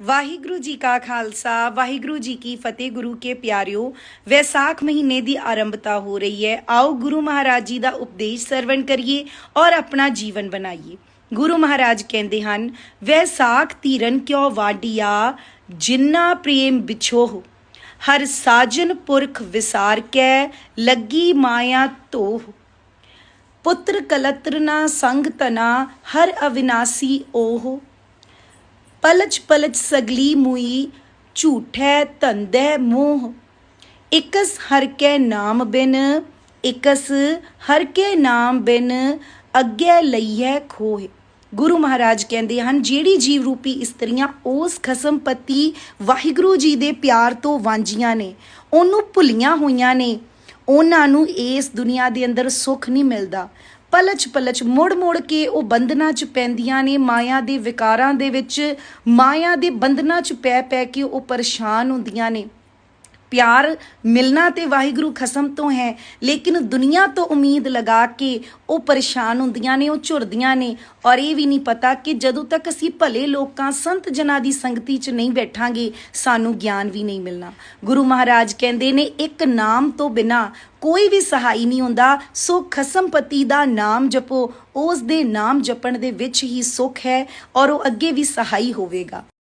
ਵਾਹਿਗੁਰੂ ਜੀ ਕਾ ਖਾਲਸਾ, ਵਾਹਿਗੁਰੂ ਜੀ ਕੀ ਫਤਿਹ ਗੁਰੂ ਕੇ ਪਿਆਰਿਓ, ਵੈਸਾਖ ਮਹੀਨੇ ਦੀ ਆਰੰਭਤਾ ਹੋ ਰਹੀ ਹੈ। ਆਓ ਗੁਰੂ ਮਹਾਰਾਜ ਜੀ ਦਾ ਉਪਦੇਸ਼ ਸਰਵਣ ਕਰੀਏ ਔਰ ਆਪਣਾ ਜੀਵਨ ਬਣਾਈਏ। ਗੁਰੂ ਮਹਾਰਾਜ ਕਹਿੰਦੇ ਹਨ, ਵੈਸਾਖ ਧੀਰਨ ਕਿਉ ਵਾਡੀਆ ਜਿੰਨਾ ਪ੍ਰੇਮ ਵਿਛੋਹ, ਹਰ ਸਾਜਨ ਪੁਰਖ ਵਿਸਾਰ ਕੈ, ਲੱਗੀ ਮਾਇਆ ਧੋਹ। ਪੁੱਤਰ ਕਲਤਰ ਨਾ ਸੰਗ ਤਨਾ ਹਰ ਅਵਿਨਾਸੀ ਓਹ। ਪਲਚ ਪਲਚ ਸਗਲੀ ਮੁਈ, ਝੂਠੈ ਧੰਦੈ ਮੋਹ। ਇਕਸ ਹਰ ਕੈ ਨਾਮ ਬਿਨ, ਇਕਸ ਹਰ ਕੈ ਨਾਮ ਬਿਨ, ਅੱਗੇ ਲਈਐ ਖੋਹੇ। ਗੁਰੂ ਮਹਾਰਾਜ ਕਹਿੰਦੇ ਹਨ, ਜਿਹੜੀ ਜੀਵ ਰੂਪੀ ਇਸਤਰੀਆਂ ਉਸ ਖਸਮ ਪਤੀ ਵਾਹਿਗੁਰੂ ਜੀ ਦੇ ਪਿਆਰ ਤੋਂ ਵਾਂਝੀਆਂ ਨੇ, ਉਹਨੂੰ ਭੁੱਲੀਆਂ ਹੋਈਆਂ ਨੇ, ਉਹਨਾਂ ਨੂੰ ਇਸ ਦੁਨੀਆ ਦੇ ਅੰਦਰ ਸੁੱਖ ਨਹੀਂ ਮਿਲਦਾ। ਪਲਚ ਪਲਚ ਮੁੜ ਮੁੜ ਕੇ ਉਹ ਬੰਧਨਾਂ 'ਚ ਪੈਂਦੀਆਂ ਨੇ, ਮਾਇਆ ਦੇ ਵਿਕਾਰਾਂ ਦੇ ਵਿੱਚ, ਮਾਇਆ ਦੇ ਬੰਧਨਾਂ 'ਚ ਪੈ ਪੈ ਕੇ ਉਹ ਪਰੇਸ਼ਾਨ ਹੁੰਦੀਆਂ ਨੇ। ਪਿਆਰ ਮਿਲਣਾ ਤੇ ਵਾਹਿਗੁਰੂ ਖਸਮ ਤੋਂ ਹੈ। ਲੇਕਿਨ ਦੁਨੀਆ ਤੋਂ ਉਮੀਦ ਲਗਾ ਕੇ ਉਹ ਪਰੇਸ਼ਾਨ ਹੁੰਦੀਆਂ ਨੇ, ਉਹ ਝੁਰਦੀਆਂ ਨੇ। ਔਰ ਇਹ ਵੀ ਨਹੀਂ ਪਤਾ ਕਿ ਜਦੋਂ ਤੱਕ ਅਸੀਂ ਭਲੇ ਲੋਕਾਂ, ਸੰਤ ਜਨਾਂ ਦੀ ਸੰਗਤੀ 'ਚ ਨਹੀਂ ਬੈਠਾਂਗੇ, ਸਾਨੂੰ ਗਿਆਨ ਵੀ ਨਹੀਂ ਮਿਲਣਾ। ਗੁਰੂ ਮਹਾਰਾਜ ਕਹਿੰਦੇ ਨੇ, ਇੱਕ ਨਾਮ ਤੋਂ ਬਿਨਾ ਕੋਈ ਵੀ ਸਹਾਈ ਨਹੀਂ ਹੁੰਦਾ। ਸੋ ਖਸਮਪਤੀ ਦਾ ਨਾਮ ਜਪੋ, ਉਸ ਦੇ ਨਾਮ ਜਪਣ ਦੇ ਵਿੱਚ ਹੀ ਸੁੱਖ ਹੈ ਔਰ ਉਹ ਅੱਗੇ ਵੀ ਸਹਾਈ ਹੋਵੇਗਾ।